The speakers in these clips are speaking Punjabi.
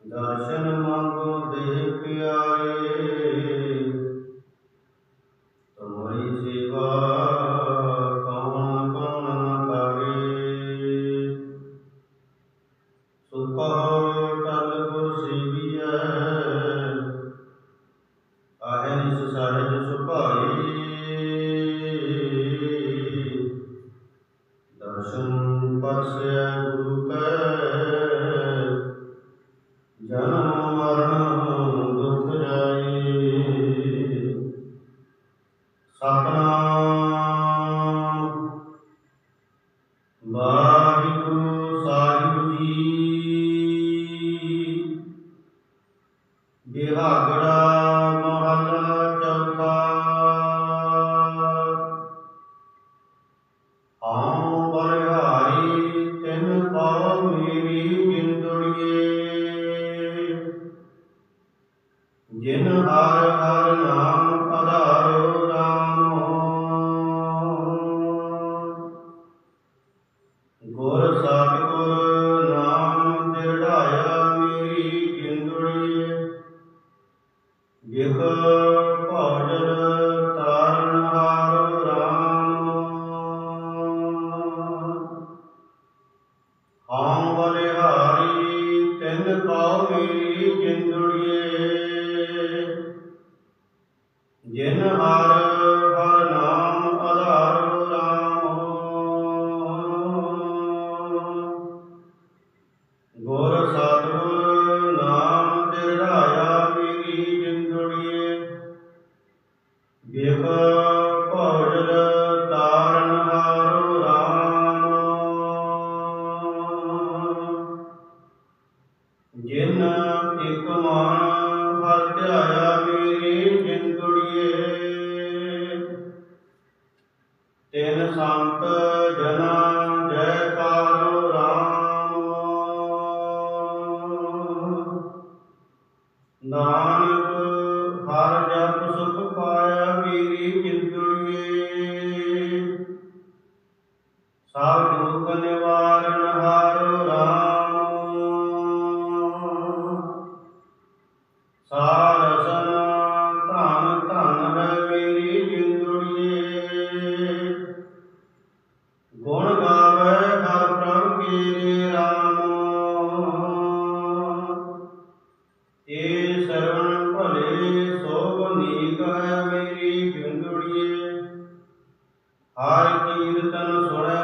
ਦਰਸ਼ਨ ਸਤਨਾਮ। ਵਾਹਿਗੁਰੂ ਜੀ। ਬਿਹਾਗੜਾ ਮਹੱਲਾ ਚੌਥਾ। ਆਉ ਤਿੰਨ ਪਾਉ ਮੇਰੀ ਬਿੰਦੜੀਏ। ਜਿਨ ਹਰ ਹਰ ਨਾਮ ਵਿਖ ਤਾਰਨ ਹਾਰੋ ਰਾਮ। ਜਿਨ ਇਕ ਮਾਨ ਹਤਿਆਇਆ ਮੇਰੀ ਜਿੰਦੜੀਏ ਤਿਨ ਸੰਤ ਜਨਾ ਜੈਕਾਰੋ ਰਾਮ। ਹਰ ਕੀਰਤਨ ਸੁਣੈ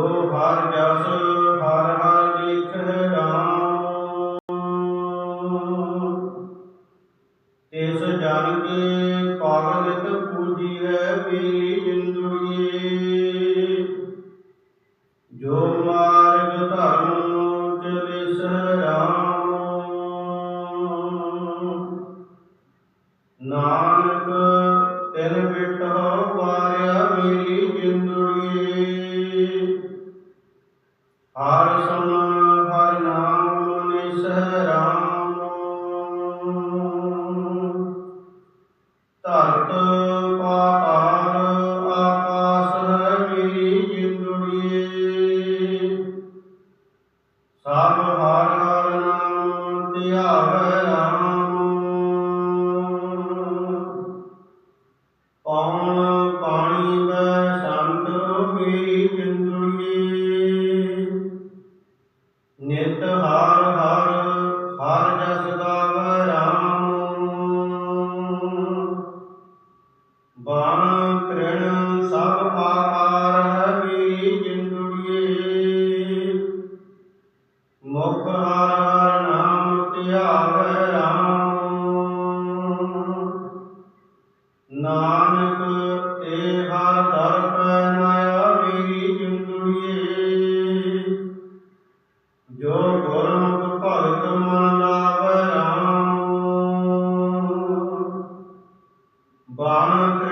ਜੋ ਹਰ ਜਸ ਹਰ ਹਰ ਲਿਖੈ ਰਾਮ ਨਿਤ ਹਾਰ ਹਾਰ ਬਾਣ